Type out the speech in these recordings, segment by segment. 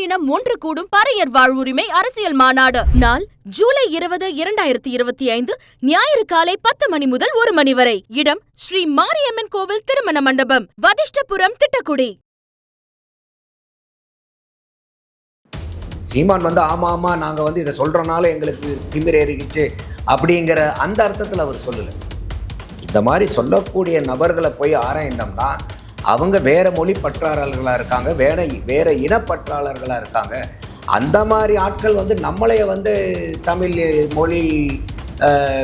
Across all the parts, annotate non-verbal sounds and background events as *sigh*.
பேரினம் ஒன்று கூடும் பறையர் வாழ்வுரிமை அரசியல் மாநாடு. நாள் ஜூலை இருபது இரண்டாயிரத்தி இருபத்தி ஐந்து ஞாயிறு காலை பத்து மணி முதல் ஒரு மணி வரை. இடம் ஸ்ரீ மாரியம்மன் கோவில் திருமண மண்டபம் வதிஷ்டபுரம் திட்டக்குடி. சீமான் வந்து ஆமா ஆமா நாங்க வந்து இதை சொல்றனால எங்களுக்கு திமிர் ஏறிக்கிச்சு. அப்படிங்கிற அந்த அர்த்தத்தில் அவர் சொல்லலை. இந்த மாதிரி சொல்லக்கூடிய நபர்களை போய் ஆராய்ந்தோம்னா அவங்க வேறு மொழி பற்றாளர்களாக இருக்காங்க வேற வேறு இனப்பற்றாளர்களாக இருக்காங்க. அந்த மாதிரி ஆட்கள் வந்து நம்மளைய வந்து தமிழ் மொழி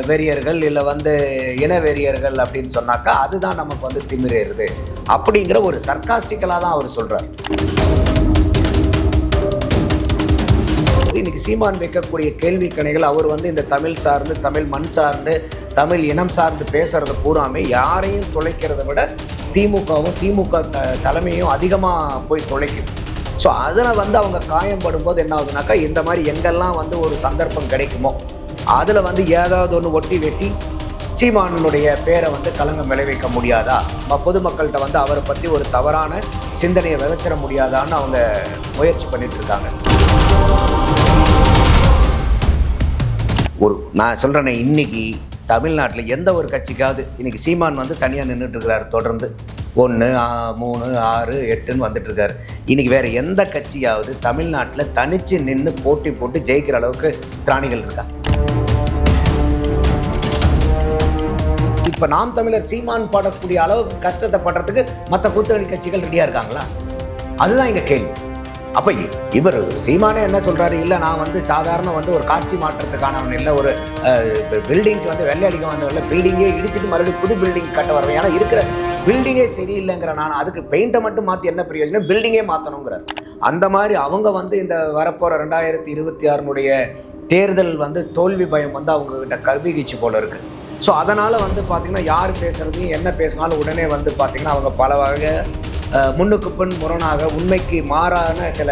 வெறியர்கள் இல்லை வந்து இன வெறியர்கள் அப்படின்னு சொன்னாக்கா அதுதான் நமக்கு வந்து திமிரேறுது அப்படிங்கிற ஒரு சர்க்காஸ்டிக்கலாக தான் அவர் சொல்கிறார் இன்னைக்கு சீமான் வைக்கக்கூடிய கேள்வி கணைகள் அவர் வந்து இந்த தமிழ் சார்ந்து தமிழ் மண் சார்ந்து தமிழ் இனம் சார்ந்து பேசுறது பூராமே யாரையும் தொலைக்கிறத விட திமுகவும் திமுக த தலைமையும் அதிகமாக போய் தொலைக்குது. ஸோ அதில் வந்து அவங்க காயம்படும் போது என்ன ஆகுதுனாக்கா இந்த மாதிரி எங்கெல்லாம் வந்து ஒரு சந்தர்ப்பம் கிடைக்குமோ அதில் வந்து ஏதாவது ஒன்று ஒட்டி வெட்டி சீமானுடைய பேரை வந்து களங்கம் விளைவிக்க முடியாதா? ம- பொதுமக்கள்கிட்ட வந்து அவரை பற்றி ஒரு தவறான சிந்தனையை விதைச்சிட முடியாதான்னு அவங்க முயற்சி பண்ணிட்டு இருக்காங்க. ஒரு நான் சொல்கிறேனே இன்னைக்கு தமிழ்நாட்டில் எந்த ஒரு கட்சிக்காவது இன்றைக்கி சீமான் வந்து தனியாக நின்றுட்டுருக்கிறார் தொடர்ந்து. ஒன்று மூணு ஆறு எட்டுன்னு வந்துட்டு இன்றைக்கி வேறு எந்த கட்சியாவது தமிழ்நாட்டில் தனித்து நின்று போட்டி போட்டு ஜெயிக்கிற அளவுக்கு திராணிகள் இருக்கா? இப்போ நாம் தமிழர் சீமான் பாடக்கூடிய அளவுக்கு கஷ்டத்தை படுறதுக்கு மற்ற கூட்டணி கட்சிகள் ரெடியாக இருக்காங்களா? அதுதான் எங்கள் கேள்வி. அப்போ இவர் சீமானே என்ன சொல்கிறாரு இல்லை நான் வந்து சாதாரண வந்து ஒரு காட்சி மாற்றத்துக்கானவன் இல்லை ஒரு பில்டிங்க்கு வந்து வெள்ளை அடிக்க வந்தவன்ல பில்டிங்கே இடிச்சிட்டு மறுபடியும் புது பில்டிங் கட்ட வரவன். ஏன்னா இருக்கிற பில்டிங்கே சரியில்லைங்கிற நான் அதுக்கு பெயிண்ட்டை மட்டும் மாற்றி என்ன பிரயோஜனம்? பில்டிங்கே மாற்றணுங்கிறார் அந்த மாதிரி அவங்க வந்து இந்த வரப்போகிற ரெண்டாயிரத்தி இருபத்தி ஆறுனுடைய தேர்தல் வந்து தோல்வி பயம் வந்து அவங்கக்கிட்ட கவிகிச்சு போல இருக்கு. ஸோ அதனால் வந்து பார்த்திங்கன்னா யார் பேசுகிறதையும் என்ன பேசினாலும் உடனே வந்து பார்த்திங்கன்னா அவங்க பல வகை முன்னுக்கு பின் முரணாக உண்மைக்கு மாறான சில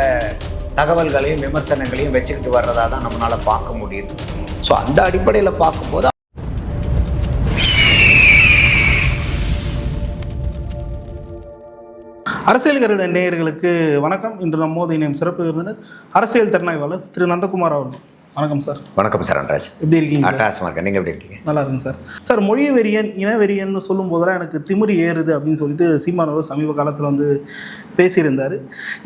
தகவல்களையும் விமர்சனங்களையும் வச்சுக்கிட்டு வர்றதா தான் நம்மளால் பார்க்க முடியுது. ஸோ அந்த அடிப்படையில் பார்க்கும்போது அரசியல் கருத நேயர்களுக்கு வணக்கம். இன்று நம்மோது இணையம் சிறப்பு விருந்தினர் அரசியல் திறனாய்வாளர் திரு நந்தகுமார் அவர்கள். வணக்கம் சார். வணக்கம் சரண்ராஜ் எப்படி இருக்கீங்க சார்? அட்டாசமாக இருக்கேன் நீங்கள் எப்படி இருக்கீங்க? நல்லா இருக்குங்க சார். சார் மொழி வெறியன் இன வெறியன்னு சொல்லும் போதெல்லாம் எனக்கு திமிரி ஏறுது அப்படின்னு சொல்லிட்டு சீமான் அவர் சமீப காலத்தில் வந்து பேசியிருந்தார்.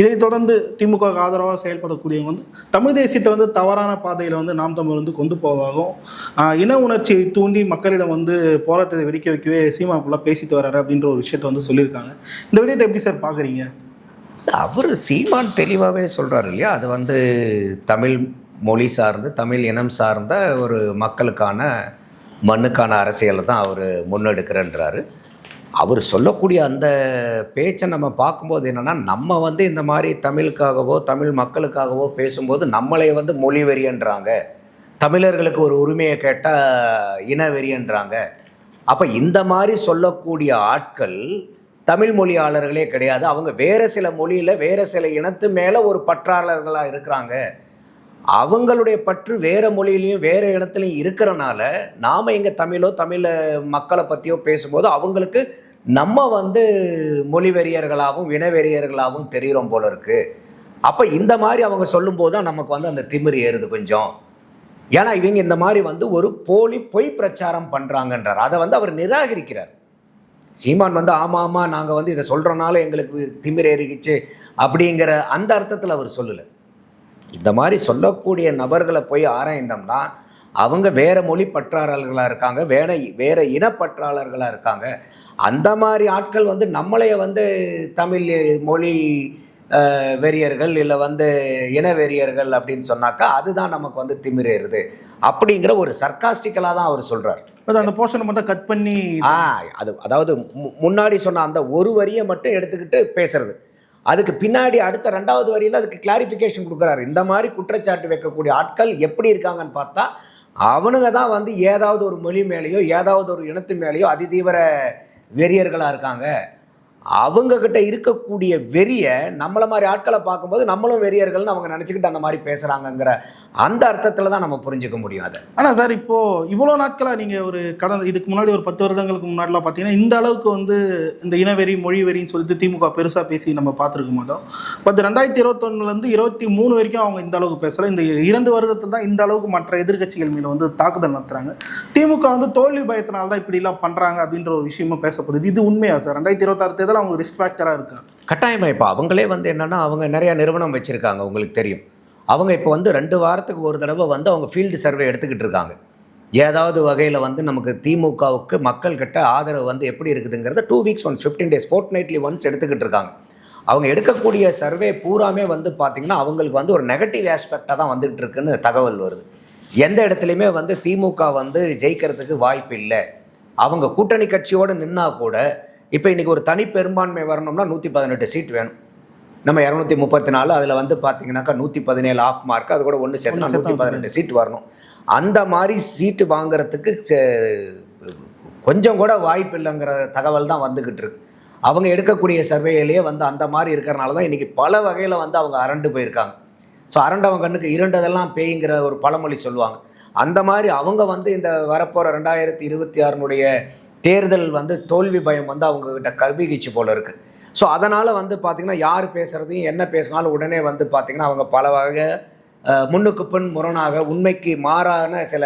இதைத் தொடர்ந்து திமுக ஆதரவாக செயல்படக்கூடியவங்க வந்து தமிழ் தேசியத்தை வந்து தவறான பாதையில் வந்து நாம் தமிழ் வந்து கொண்டு போவதாகவும் இன உணர்ச்சியை தூண்டி மக்களிடம் வந்து போராட்டத்தை வெடிக்க வைக்கவே சீமா ஃபுல்லாக பேசிட்டு வர்றாரு அப்படின்ற ஒரு விஷயத்தை வந்து சொல்லியிருக்காங்க. இந்த விதத்தை எப்படி சார் பார்க்குறீங்க அவர் சீமான் தெளிவாகவே சொல்கிறார் இல்லையா? அது வந்து தமிழ் மொழி சார்ந்து தமிழ் இனம் சார்ந்த ஒரு மக்களுக்கான மண்ணுக்கான அரசியலை தான் அவர் முன்னெடுக்கிறன்றாரு. அவர் சொல்லக்கூடிய அந்த பேச்சை நம்ம பார்க்கும்போது என்னென்னா நம்ம வந்து இந்த மாதிரி தமிழுக்காகவோ தமிழ் மக்களுக்காகவோ பேசும்போது நம்மளை வந்து மொழி வெறியன்றாங்க. தமிழர்களுக்கு ஒரு உரிமையை கேட்டால் இன வெறியன்றாங்க. அப்போ இந்த மாதிரி சொல்லக்கூடிய ஆட்கள் தமிழ் மொழியாளர்களே கிடையாது. அவங்க வேறு சில மொழியில் வேறு சில இனத்து மேலே ஒரு பற்றாளர்களாக இருக்கிறாங்க. அவங்களுடைய பற்று வேறு மொழியிலையும் வேறு இடத்துலையும் இருக்கிறனால நாம் எங்கள் தமிழோ தமிழ மக்களை பற்றியோ பேசும்போது அவங்களுக்கு நம்ம வந்து மொழி வெறியர்களாகவும் இனவெறியர்களாகவும் தெரிகிறோம் போல இருக்குது அப்போ இந்த மாதிரி அவங்க சொல்லும்போது தான் நமக்கு வந்து அந்த திமிர் ஏறுது கொஞ்சம். ஏன்னா இவங்க இந்த மாதிரி வந்து ஒரு போலி பொய் பிரச்சாரம் பண்ணுறாங்கன்றார் அதை வந்து அவர் நிராகரிக்கிறார். சீமான் வந்து ஆமாம் ஆமாம் நாங்கள் வந்து இதை சொல்கிறனால எங்களுக்கு திமிர் ஏறிக்கிச்சு. அப்படிங்கிற அந்த அர்த்தத்தில் அவர் சொல்லலை. இந்த மாதிரி சொல்லக்கூடிய நபர்களை போய் ஆராய்ந்தோம்னா அவங்க வேற மொழி பற்றாளர்களாக இருக்காங்க வேற வேற இனப்பற்றாளர்களாக இருக்காங்க. அந்த மாதிரி ஆட்கள் வந்து நம்மளைய வந்து தமிழ் மொழி வெறியர்கள் இல்லை வந்து இன வெறியர்கள் அப்படின்னு சொன்னாக்கா அதுதான் நமக்கு வந்து திமிரேறுது. அப்படிங்கிற ஒரு சர்க்காஸ்டிக்கலாக தான் அவர் சொல்கிறார் அந்த போர்ஷனை மட்டும் கட் பண்ணி ஆ அது அதாவது முன்னாடி சொன்ன அந்த ஒரு வரியை மட்டும் எடுத்துக்கிட்டு பேசுறது. அதுக்கு பின்னாடி அடுத்த ரெண்டாவது வரியில் அதுக்கு கிளாரிஃபிகேஷன் கொடுக்குறாரு. இந்த மாதிரி குற்றச்சாட்டு வைக்கக்கூடிய ஆட்கள் எப்படி இருக்காங்கன்னு பார்த்தா அவனுங்க தான் வந்து ஏதாவது ஒரு மொழி மேலேயோ ஏதாவது ஒரு இனத்து மேலேயோ அதிதீவிர வெறியர்களாக இருக்காங்க. அவங்க கிட்ட இருக்கக்கூடிய வெறியை நம்மள மாதிரி ஆட்களை பார்க்கும்போது நம்மளும் வெறியர்கள்னு அவங்க நினச்சிக்கிட்டு அந்த மாதிரி பேசுகிறாங்கங்கிற அந்த அர்த்தத்தில் தான் நம்ம புரிஞ்சுக்க முடியும் அதை. ஆனால் சார் இப்போது இவ்வளோ நாட்களாக நீங்கள் ஒரு கடந்த இதுக்கு முன்னாடி ஒரு பத்து வருடங்களுக்கு முன்னாடிலாம் பார்த்தீங்கன்னா இந்த அளவுக்கு வந்து இந்த இனவெறி மொழி வெறின்னு சொல்லிட்டு திமுக பெருசாக பேசி நம்ம பார்த்துருக்க மாட்டோம் பட் ரெண்டாயிரத்தி இருபத்தொன்னுலேருந்து இருபத்தி மூணு வரைக்கும் அவங்க இந்த அளவுக்கு பேசலை. இந்த இரண்டு வருடத்தில் தான் இந்த அளவுக்கு மற்ற எதிர்க்கட்சிகள் மீது வந்து தாக்குதல் நடத்துகிறாங்க திமுக வந்து தோல்வி பயத்தினால்தான் இப்படிலாம் பண்ணுறாங்க அப்படின்ற ஒரு விஷயமும் பேசப்படுது. இது உண்மையா சார்? ரெண்டாயிரத்தி இருபத்தாறு தேர்தல் அவங்க ரிஸ்க் ஃபேக்டராக இருக்கா கட்டாயமாக இப்போ அவங்களே வந்து என்னென்னா அவங்க நிறையா நிறுவனம் வச்சுருக்காங்க உங்களுக்கு தெரியும். அவங்க இப்போ வந்து ரெண்டு வாரத்துக்கு ஒரு தடவை வந்து அவங்க ஃபீல்டு சர்வே எடுத்துக்கிட்டு இருக்காங்க. ஏதாவது வகையில் வந்து நமக்கு திமுகவுக்கு மக்கள்கிட்ட ஆதரவு வந்து எப்படி இருக்குதுங்கிறத two weeks once fifteen days fortnightly once எடுத்துக்கிட்டு இருக்காங்க. அவங்க எடுக்கக்கூடிய சர்வே பூராமே வந்து பார்த்திங்கன்னா அவங்களுக்கு வந்து ஒரு நெகட்டிவ் ஆஸ்பெக்டாக தான் வந்துகிட்டு இருக்குன்னு தகவல் வருது. எந்த இடத்துலையுமே வந்து திமுக வந்து ஜெயிக்கிறதுக்கு வாய்ப்பு இல்லை. அவங்க கூட்டணி கட்சியோடு நின்னா கூட இப்போ இன்றைக்கி ஒரு தனி பெரும்பான்மை வரணும்னா நூற்றி பதினெட்டு சீட் வேணும். நம்ம இரநூத்தி முப்பத்தி நாலு அதில் வந்து பார்த்தீங்கன்னாக்கா நூற்றி பதினேழு ஆஃப் மார்க் அது கூட ஒன்று சேர்த்தா நூற்றி பதினெட்டு சீட் வரணும். அந்த மாதிரி சீட்டு வாங்குறதுக்கு சே- கொஞ்சம் கூட வாய்ப்பு இல்லைங்கிற தகவல் தான் வந்துக்கிட்டு இருக்கு. அவங்க எடுக்கக்கூடிய சர்வேயிலேயே வந்து அந்த மாதிரி இருக்கிறனால தான் இன்றைக்கி பல வகையில் வந்து அவங்க அரண்டு போயிருக்காங்க. ஸோ அரண்டவன் கண்ணுக்கு இருண்டதெல்லாம் பேய்ங்கிற ஒரு பழமொழி சொல்லுவாங்க. அந்த மாதிரி அவங்க வந்து இந்த வரப்போகிற ரெண்டாயிரத்தி இருபத்தி ஆறுனுடைய தேர்தல் வந்து தோல்வி பயம் வந்து அவங்கக்கிட்ட கல்விகிச்சு போல் இருக்குது ஸோ அதனால் வந்து பார்த்திங்கன்னா யார் பேசுகிறதையும் என்ன பேசினாலும் உடனே வந்து பார்த்திங்கன்னா அவங்க பல வகை முன்னுக்கு பின் முரணாக உண்மைக்கு மாறான சில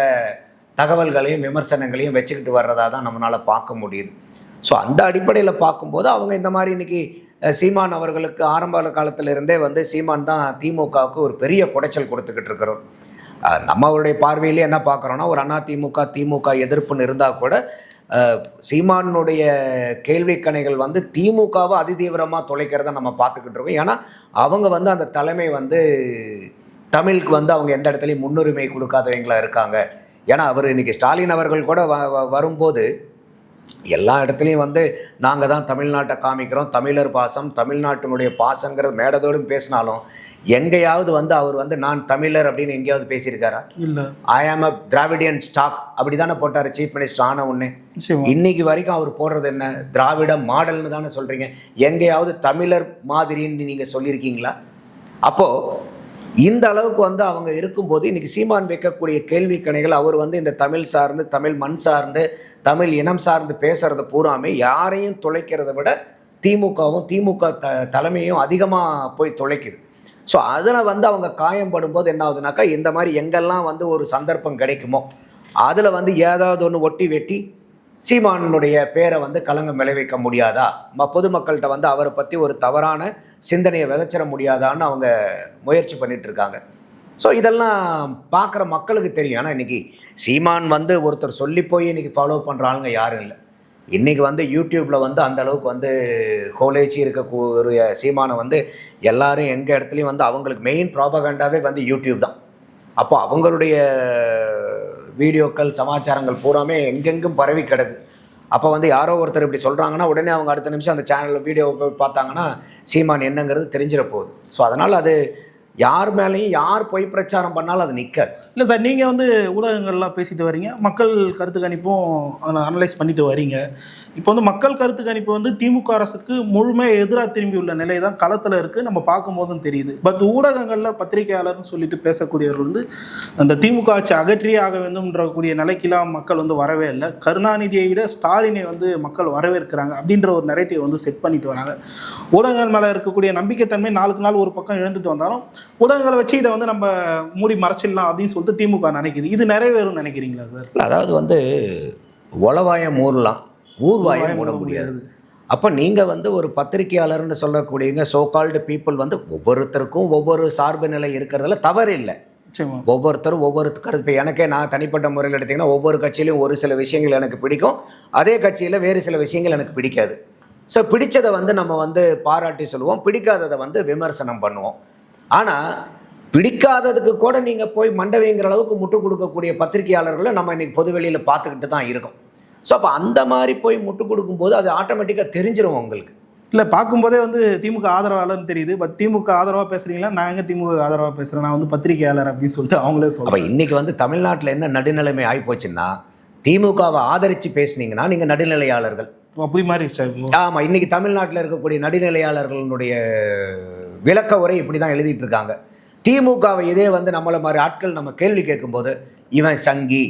தகவல்களையும் விமர்சனங்களையும் வச்சுக்கிட்டு வர்றதா தான் நம்மளால் பார்க்க முடியுது. ஸோ அந்த அடிப்படையில் பார்க்கும்போது அவங்க இந்த மாதிரி இன்னைக்கு சீமான் அவர்களுக்கு ஆரம்ப காலத்திலிருந்தே வந்து சீமான் தான் திமுகவுக்கு ஒரு பெரிய குடைச்சல் கொடுத்துக்கிட்டு இருக்கிறோம் நம்ம நம்மளுடைய பார்வையிலே என்ன பார்க்குறோன்னா ஒரு அண்ணா திமுக திமுக எதிர்ப்புன்னு இருந்தால் கூட சீமானுடைய கேள்விக்கணைகள் வந்து திமுகவை அதிதீவிரமாக தொலைக்கிறத நம்ம பார்த்துக்கிட்டு இருக்கோம். ஏன்னா அவங்க வந்து அந்த தலைமை வந்து தமிழுக்கு வந்து அவங்க எந்த இடத்துலையும் முன்னுரிமை கொடுக்காதவங்களா இருக்காங்க. ஏன்னா அவர் இன்றைக்கி ஸ்டாலின் அவர்கள் கூட வ வ- வரும்போது எல்லா இடத்துலையும் வந்து நாங்கள் தான் தமிழ்நாட்டை காமிக்கிறோம். தமிழர் பாசம் தமிழ்நாட்டினுடைய பாசங்கிறது மேடதோடும் பேசினாலும் எங்கேயாவது வந்து அவர் வந்து நான் தமிழர் அப்படின்னு எங்கேயாவது பேசியிருக்காரா? இல்லை. ஐ ஆம் அ திராவிடியன் ஸ்டாக் அப்படி தானே போட்டார் சீஃப் மினிஸ்டர் ஆன நிச்சயமா இன்னைக்கு வரைக்கும் அவர் போடுறது என்ன? திராவிட மாடல்னு தானே சொல்கிறீங்க எங்கேயாவது தமிழர் மாதிரின்னு நீங்கள் சொல்லியிருக்கீங்களா? அப்போது இந்த அளவுக்கு வந்து அவங்க இருக்கும்போது இன்னைக்கு சீமான் வைக்கக்கூடிய கேள்வி கணைகள் அவர் வந்து இந்த தமிழ் சார்ந்து தமிழ் மண் சார்ந்து தமிழ் இனம் சார்ந்து பேசுகிறத பூராமே யாரையும் தொலைக்கிறத விட திமுகவும் திமுக த தலைமையும் அதிகமாக போய் தொலைக்குது. ஸோ அதில் வந்து அவங்க காயம்படும் போது என்ன ஆகுதுனாக்கா இந்த மாதிரி எங்கெல்லாம் வந்து ஒரு சந்தர்ப்பம் கிடைக்குமோ அதில் வந்து ஏதாவது ஒன்று ஒட்டி வெட்டி சீமானுடைய பேரை வந்து களங்கம் விளைவிக்க முடியாதா? ம பொதுமக்கள்கிட்ட வந்து அவரை பற்றி ஒரு தவறான சிந்தனையை விதைச்சிட முடியாதான்னு அவங்க முயற்சி பண்ணிகிட்ருக்காங்க ஸோ இதெல்லாம் பார்க்குற மக்களுக்கு தெரியும். ஆனால் இன்றைக்கி சீமான் வந்து ஒருத்தர் சொல்லி போய் இன்றைக்கி ஃபாலோ பண்ணுற ஆளுங்க யாரும் இல்லை. இன்றைக்கி வந்து யூடியூப்பில் வந்து அந்த அளவுக்கு வந்து கோலேஜி இருக்கக்கூடிய சீமானை வந்து எல்லாரும் எங்கள் இடத்துலையும் வந்து அவங்களுக்கு மெயின் ப்ராபகண்டாவே வந்து யூடியூப் தான். அப்போ அவங்களுடைய வீடியோக்கள் சமாச்சாரங்கள் பூராமே எங்கெங்கும் பரவி கிடக்கு. அப்போ வந்து யாரோ ஒருத்தர் இப்படி சொல்கிறாங்கன்னா உடனே அவங்க அடுத்த நிமிஷம் அந்த சேனலில் வீடியோ போய் பார்த்தாங்கன்னா சீமான் என்னங்கிறது தெரிஞ்சிட போகுது. ஸோ அதனால் அது யார் மேலேயும் யார் பொய் பிரச்சாரம் பண்ணாலும் அது நிற்காது இல்லை சார் நீங்கள் வந்து ஊடகங்கள்லாம் பேசிட்டு வரீங்க. மக்கள் கருத்து கணிப்பும் அனலைஸ் பண்ணிட்டு வரீங்க. இப்போ வந்து மக்கள் கருத்து கணிப்பு வந்து திமுக அரசுக்கு முழுமையாக எதிராக திரும்பி உள்ள நிலை தான் களத்தில் இருக்குது நம்ம பார்க்கும்போதும் தெரியுது. பட் ஊடகங்களில் பத்திரிகையாளர்னு சொல்லிட்டு பேசக்கூடியவர்கள் வந்து அந்த திமுக ஆட்சி அகற்றியே ஆக வேண்டும்ன்றக்கூடிய நிலைக்கெல்லாம் மக்கள் வந்து வரவே இல்லை. கருணாநிதியை விட ஸ்டாலினை வந்து மக்கள் வரவேற்கிறாங்க அப்படின்ற ஒரு நிறையத்தை வந்து செட் பண்ணிட்டு வராங்க. ஊடகங்கள் மேலே இருக்கக்கூடிய நம்பிக்கைத்தன்மை நாளுக்கு நாள் ஒரு பக்கம் இழந்துட்டு வந்தாலும் ஊடகங்களை வச்சு இதை வந்து நம்ம மூடி மறைச்சிடலாம் அப்படின்னு சொல்லிட்டு திமுக நினைக்குது. இது நிறைவேறும் நினைக்கிறீங்களா சார்? அதாவது வந்து உளவாயம் ஊறலாம் ஊர்வாயம் மூட முடியாது. அப்போ நீங்கள் வந்து ஒரு பத்திரிகையாளர்னு சொல்லக்கூடியவங்க சோ கால்டு பீப்புள் வந்து ஒவ்வொருத்தருக்கும் ஒவ்வொரு சார்பு நிலை இருக்கிறதுல தவறு இல்லை. ஒவ்வொருத்தரும் ஒவ்வொரு கருத்து இப்போ எனக்கே நான் தனிப்பட்ட முறையில் எடுத்திங்கன்னா ஒவ்வொரு கட்சியிலையும் ஒரு சில விஷயங்கள் எனக்கு பிடிக்கும். அதே கட்சியில் வேறு சில விஷயங்கள் எனக்கு பிடிக்காது. ஸோ பிடிச்சதை வந்து நம்ம வந்து பாராட்டி சொல்லுவோம். பிடிக்காததை வந்து விமர்சனம் பண்ணுவோம். ஆனால் பிடிக்காததுக்கு கூட நீங்கள் போய் மண்டவைங்கிற அளவுக்கு முட்டு கொடுக்கக்கூடிய பத்திரிகையாளர்களை நம்ம இன்னைக்கு பொதுவெளியில் பார்த்துக்கிட்டு தான் இருக்கோம். ஸோ அப்போ அந்த மாதிரி போய் முட்டு கொடுக்கும்போது அது ஆட்டோமேட்டிக்காக தெரிஞ்சிரும் உங்களுக்கு. இல்லை பார்க்கும்போதே வந்து திமுக ஆதரவாளர்னு தெரியுது. பட் திமுக ஆதரவாக பேசுறீங்களா? நான் எங்க திமுக ஆதரவாக பேசுகிறேன் நான் வந்து பத்திரிகையாளர் அப்படின்னு சொல்லிட்டு அவங்களே அப்போ சொல்கிறேன் இன்னைக்கு வந்து தமிழ்நாட்டில் என்ன நடுநிலைமை ஆகிப்போச்சுன்னா திமுகவை ஆதரித்து பேசுனீங்கன்னா நீங்கள் நடுநிலையாளர்கள். அப்படி மாறிடுச்சா இப்போ. ஆமா இன்னைக்கு தமிழ்நாட்டில் இருக்கக்கூடிய நடுநிலையாளர்களுடைய விளக்க உரை இப்படி தான் எழுதிட்டு இருக்காங்க. திமுகவை இதே வந்து நம்மள மாதிரி ஆட்கள் நம்ம கேள்வி கேட்கும்போது இவன் சங்கி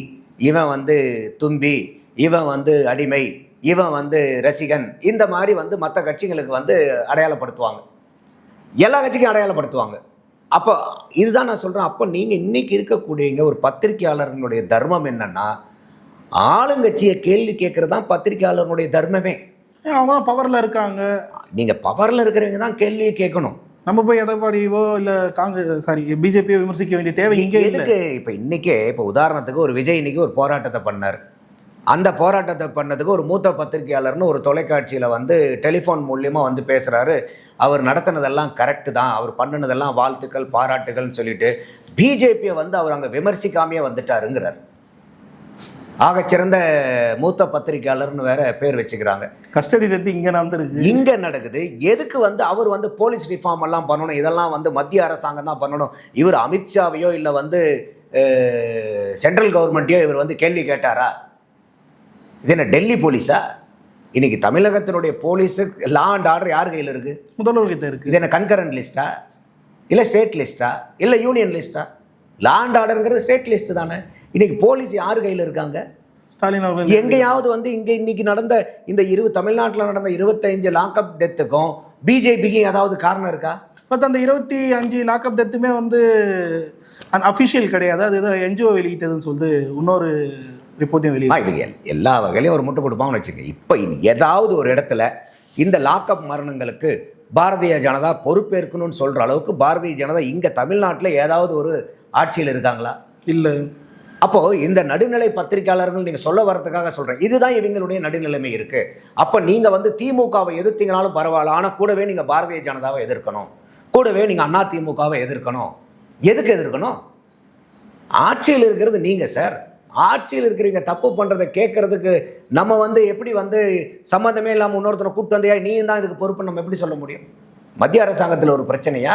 இவன் வந்து தும்பி இவன் வந்து அடிமை இவன் வந்து ரசிகன் இந்த மாதிரி வந்து மற்ற கட்சிகளுக்கு வந்து அடையாளப்படுத்துவாங்க. எல்லா கட்சிக்கும் அடையாளப்படுத்துவாங்க. அப்போ இதுதான் நான் சொல்கிறேன் அப்போ நீங்கள் இன்னைக்கு இருக்கக்கூடியங்க ஒரு பத்திரிகையாளர்களுடைய தர்மம் என்னன்னா ஆளுங்கட்சியை கேள்வி கேட்குறது தான் பத்திரிகையாளர்களுடைய தர்மமே. அவங்க பவரில் இருக்காங்க. நீங்கள் பவரில் இருக்கிறவங்க தான் கேள்வியை கேட்கணும். நம்ம போய் எடப்பாடியோ இல்லை காங்கிரஸ் சாரி பிஜேபியோ விமர்சிக்க வேண்டிய தேவை இங்கே எதுக்கு? இப்போ இன்னைக்கே இப்போ உதாரணத்துக்கு ஒரு விஜய் இன்னைக்கு ஒரு போராட்டத்தை பண்ணார். அந்த போராட்டத்தை பண்ணதுக்கு ஒரு மூத்த பத்திரிகையாளர்னு ஒரு தொலைக்காட்சியில் வந்து டெலிஃபோன் மூலியமா வந்து பேசுகிறாரு அவர் நடத்தினதெல்லாம் கரெக்டு தான். அவர் பண்ணினதெல்லாம் வாழ்த்துக்கள் பாராட்டுகள்னு சொல்லிட்டு பிஜேபியை வந்து அவர் அங்கே விமர்சிக்காமையே வந்துட்டாருங்கிறார். ஆகச்சிறந்த மூத்த பத்திரிகையாளர்னு வேற பேர் வச்சுக்கிறாங்க. கஸ்டடி தத்து இங்கே நடந்துருக்கு. இங்க நடக்குது. எதுக்கு வந்து அவர் வந்து போலீஸ் ரிஃபார்ம் எல்லாம் பண்ணணும்? இதெல்லாம் வந்து மத்திய அரசாங்கம் தான் பண்ணணும். இவர் அமித்ஷாவையோ இல்லை வந்து சென்ட்ரல் கவர்மெண்ட்டையோ இவர் வந்து கேள்வி கேட்டாரா? இது என்ன டெல்லி போலீஸா? இன்னைக்கு தமிழகத்தினுடைய போலீஸு லா அண்ட் ஆர்டர் யார் கையில் இருக்கு? முதல்வர் கிட்ட இருக்கு. இது என்ன கன்கரண்ட் லிஸ்ட்டா இல்லை ஸ்டேட் லிஸ்ட்டா இல்லை யூனியன் லிஸ்ட்டா லா அண்ட் ஆர்டருங்கிறது ஸ்டேட் லிஸ்ட் தானே? இன்னைக்கு போலீஸ் யார் கையில் இருக்காங்க? ஸ்டாலின் அவர்கள் எங்கேயாவது வந்து இங்க இன்னைக்கு நடந்த இந்த இரு தமிழ்நாட்டில் நடந்த இருபத்தஞ்சு லாக்அப் டெத்துக்கும் பிஜேபிக்கு ஏதாவது காரணம் இருக்கா? பட் அந்த இருபத்தி அஞ்சு லாக்அப் டெத்துமே வந்து அஃபிஷியல் கிடையாது. அது ஏதோ என்ஜிஓ வெளியிட்டதுன்னு சொல்லிட்டு இன்னொரு ரிப்போர்ட்டையும் வெளியிட்டு எல்லா வகையிலையும் ஒரு முட்டு கொடுப்பாங்கன்னு வச்சுங்க இப்போ ஏதாவது ஒரு இடத்துல இந்த லாக்அப் மரணங்களுக்கு பாரதிய ஜனதா பொறுப்பேற்கணும்னு சொல்ற அளவுக்கு பாரதிய ஜனதா இங்க தமிழ்நாட்டில் ஏதாவது ஒரு ஆட்சியில் இருக்காங்களா? இல்லை. அப்போது இந்த நடுநிலை பத்திரிகையாளர்கள் நீங்கள் சொல்ல வரதுக்காக சொல்கிறேன் இதுதான் இவங்களுடைய நடுநிலைமை இருக்குது அப்போ நீங்கள் வந்து திமுகவை எதிர்த்தீங்கனாலும் பரவாயில்ல. ஆனால் கூடவே நீங்கள் பாரதிய ஜனதாவை எதிர்க்கணும். கூடவே நீங்கள் அண்ணா திமுகவை எதிர்க்கணும். எதுக்கு எதிர்க்கணும்? ஆட்சியில் இருக்கிறது நீங்கள் சார் ஆட்சியில் இருக்கிறவங்க தப்பு பண்ணுறதை கேட்குறதுக்கு நம்ம வந்து எப்படி வந்து சம்மந்தமே இல்லாமல் இன்னொருத்தனை கூப்பிட்டு வந்தியா? நீ தான் இதுக்கு பொறுப்பு. நம்ம எப்படி சொல்ல முடியும்? மத்திய அரசாங்கத்தில் ஒரு பிரச்சனையா?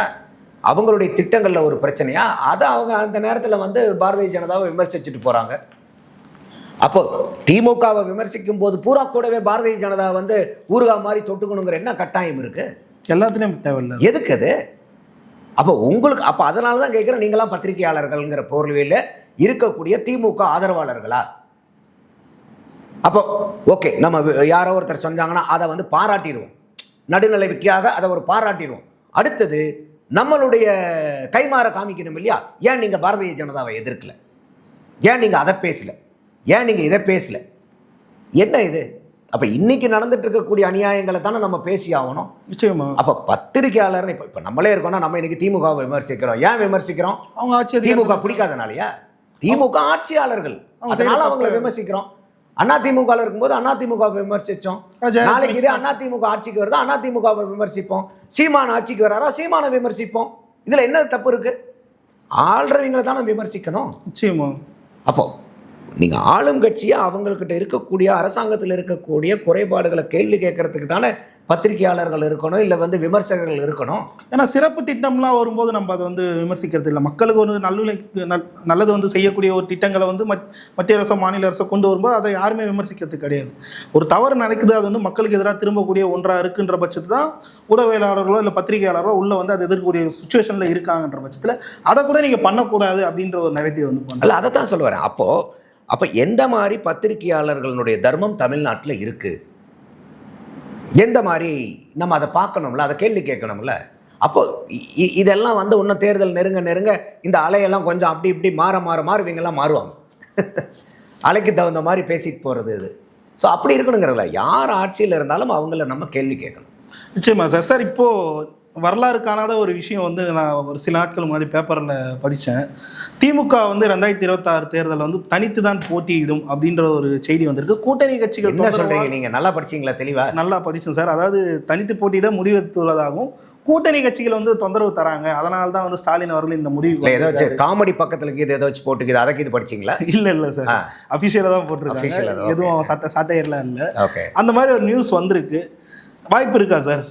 அவங்களுடைய திட்டங்களில் ஒரு பிரச்சனையா? அதை அவங்க அந்த நேரத்தில் வந்து பாரதிய ஜனதாவை விமர்சிச்சுட்டு போகிறாங்க அப்போ திமுகவை விமர்சிக்கும் போது பூரா கூடவே பாரதிய ஜனதா வந்து ஊறுகா மாதிரி தொட்டுக்கணுங்கிற என்ன கட்டாயம் இருக்கு? எல்லாத்துலேயும் தேவையில்லை. எதுக்கு அது? அப்போ உங்களுக்கு அப்போ அதனால தான் கேட்குறேன் நீங்களாம் பத்திரிகையாளர்கள்ங்கிற போர்வையில் இருக்கக்கூடிய திமுக ஆதரவாளர்களா? அப்போ ஓகே நம்ம யாரோ ஒருத்தர் சொன்னாங்கன்னா அதை வந்து பாராட்டிடுவோம். நடுநிலைமைக்காக அதை ஒரு பாராட்டிடுவோம். அடுத்தது நம்மளுடைய கைமாற காமிக்கணும் இல்லையா? ஏன் நீங்கள் பாரதிய ஜனதாவை எதிர்க்கல? ஏன் நீங்கள் அதை பேசல? ஏன் நீங்கள் இதை பேசல? என்ன இது? அப்போ இன்னைக்கு நடந்துட்டு இருக்கக்கூடிய அநியாயங்களை தானே நம்ம பேசி ஆகணும். நிச்சயமா. அப்போ பத்திரிகையாளர் இப்போ இப்போ நம்மளே இருக்கோம்னா நம்ம இன்னைக்கு திமுகவை விமர்சிக்கிறோம். ஏன் விமர்சிக்கிறோம்? அவங்க ஆட்சி திமுக பிடிக்காதனாலயா? திமுக ஆட்சியாளர்கள். அதனால அவங்களை. விமர்சிக்கிறோம். திமுக இருக்கும்போது அண்ணா திமுக விமர்சிச்சோம் ராஜா, நாளைக்கு இதே அண்ணா திமுக ஆட்சிக்கு வருதா? அண்ணா திமுகவை விமர்சிப்போம். சீமான் ஆட்சிக்கு வராரா? சீமானை விமர்சிப்போம். இதுல என்ன தப்பு இருக்கு? ஆள்றவங்களை தானே விமர்சிக்கணும். நிச்சயமா அப்போ நீங்க ஆளும் கட்சியா அவங்கக்கிட்ட இருக்கக்கூடிய அரசாங்கத்தில் இருக்கக்கூடிய குறைபாடுகளை கேள்வி கேட்கறதுக்கு தானே பத்திரிகையாளர்கள் இருக்கணும் இல்லை வந்து விமர்சகர்கள் இருக்கணும்? ஏன்னா சிறப்பு திட்டம்லாம் வரும்போது நம்ம அதை வந்து விமர்சிக்கிறது இல்லை. மக்களுக்கு ஒரு நல்லுலைக்கு நல் நல்லது வந்து செய்யக்கூடிய ஒரு திட்டங்களை வந்து மத் மத்திய அரசோ மாநில அரசோ கொண்டு வரும்போது அதை யாருமே விமர்சிக்கிறது கிடையாது. ஒரு தவறு நடக்குது அது வந்து மக்களுக்கு எதிராக திரும்பக்கூடிய ஒன்றாக இருக்குன்ற பட்சத்து தான் ஊடகவியலாளர்களோ இல்லை பத்திரிகையாளர்களோ உள்ளே வந்து அதை எதிர்க்கக்கூடிய சுச்சுவேஷனில் இருக்காங்கன்ற பட்சத்தில் அதை கூட நீங்கள் பண்ணக்கூடாது அப்படின்ற ஒரு நிறைய வந்து பண்ணல அதை தான் சொல்ல வரேன் அப்போது அப்போ எந்த மாதிரி பத்திரிகையாளர்களுடைய தர்மம் தமிழ்நாட்டில் இருக்குது எந்த மாதிரி நம்ம அதை பார்க்கணும்ல? அதை கேள்வி கேட்கணும்ல? அப்போ இ- இதெல்லாம் வந்து இன்னும் தேர்தல் நெருங்க நெருங்க இந்த அலையெல்லாம் கொஞ்சம் அப்படி இப்படி மாற மாற மாற இவங்கெல்லாம் மாறுவாங்க. *laughs* அலைக்கு தகுந்த மாதிரி பேசிட்டு போகிறது இது. ஸோ அப்படி இருக்கணுங்கிறதுல யார் ஆட்சியில் இருந்தாலும் அவங்கள நம்ம கேள்வி கேட்கணும். நிச்சயமா சார். சார் இப்போது வரலாறு காணாத ஒரு விஷயம் வந்து நான் ஒரு சில நாட்கள் முன்னாடி பேப்பரில் படித்தேன் திமுக வந்து ரெண்டாயிரத்தி இருபத்தாறு தேர்தலில் வந்து தனித்து தான் போட்டியிடும் அப்படின்ற ஒரு செய்தி வந்திருக்கு. கூட்டணி கட்சிகள் என்ன சொல்கிறீங்க நீங்கள் நல்லா படிச்சீங்களா? தெளிவா? நல்லா படித்தேன் சார். அதாவது தனித்து போட்டியிட முடிவெடுத்துள்ளதாகவும் கூட்டணி கட்சிகள் வந்து தொந்தரவு தராங்க. அதனால தான் வந்து ஸ்டாலின் அவர்கள் இந்த முடிவு ஏதாச்சும் காமெடி பக்கத்தில் இது ஏதாச்சும் போட்டுக்குது அதுக்கு இது படிச்சிங்களா? இல்ல இல்ல சார். அபிஷியலாக தான் போட்டிருக்காங்க. எதுவும் சட்ட சாட்டையர்லாம் இல்லை. அந்த மாதிரி ஒரு நியூஸ் வந்திருக்கு. வாய்ப்பு இருக்கா சார்?